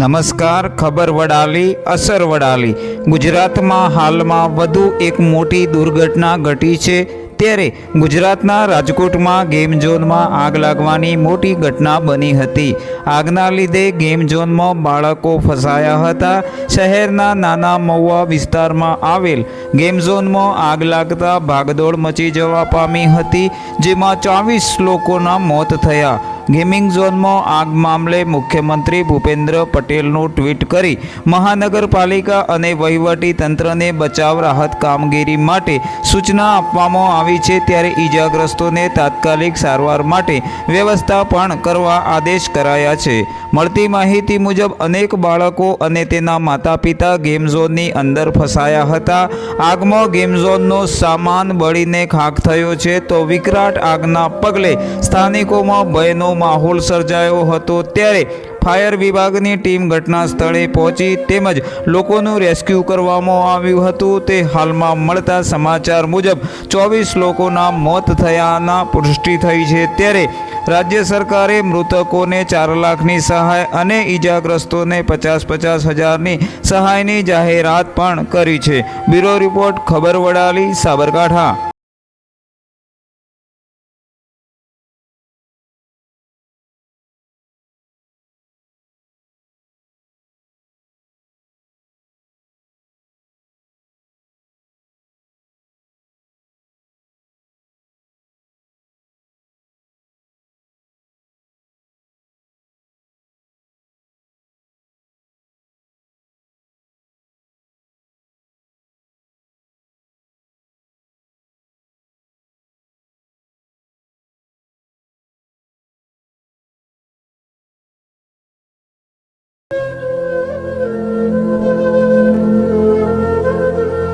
નમસ્કાર, ખબર વડાલી, અસર વડાલી. ગુજરાતમાં હાલમાં વધુ એક મોટી દુર્ઘટના ઘટી છે. ત્યારે ગુજરાતના રાજકોટમાં ગેમ ઝોનમાં આગ લાગવાની મોટી ઘટના બની હતી. આગના લીધે ગેમ ઝોનમાં બાળકો ફસાયા હતા. શહેરના નાના મહુવા વિસ્તારમાં આવેલ ગેમ ઝોનમાં આગ લાગતા ભાગદોડ મચી જવા પામી હતી, જેમાં ચોવીસ લોકોના મોત થયા. ગેમિંગ ઝોનમાં આગ મામલે મુખ્યમંત્રી ભૂપેન્દ્ર પટેલનું ટ્વીટ કરી મહાનગરપાલિકા અને વહીવટી તંત્રને બચાવ રાહત કામગીરી માટે સૂચના આપવામાં આવી છે ત્યારે ઈજાગ્રસ્તોને તાત્કાલિક સારવાર માટે વ્યવસ્થા પણ કરવા આદેશ કરાયા છે. મળતી માહિતી મુજબ અનેક બાળકો અને તેના માતા પિતા ગેમ ઝોનની અંદર ફસાયા હતા. આગમાં ગેમ ઝોનનો સામાન બળીને ખાખ થયો છે તો વિકરાટ આગના પગલે સ્થાનિકોમાં ભયનો માહોલ સર્જાયો હતો ત્યારે ફાયર વિભાગની ટીમ ઘટના સ્થળે પહોંચી તેમજ લોકોનું રેસ્ક્યુ કરવામાં આવ્યું હતું. તે હાલમાં મળતા સમાચાર મુજબ ચોવીસ લોકોના મોત થયાના પુષ્ટિ થઈ છે. ત્યારે રાજ્ય સરકારે મૃતકોને ચાર લાખની સહાય અને ઈજાગ્રસ્તોને પચાસ પચાસ હજારની સહાયની જાહેરાત પણ કરી છે. બ્યુરો રિપોર્ટ, ખબર વડાલી, સાબરકાંઠા.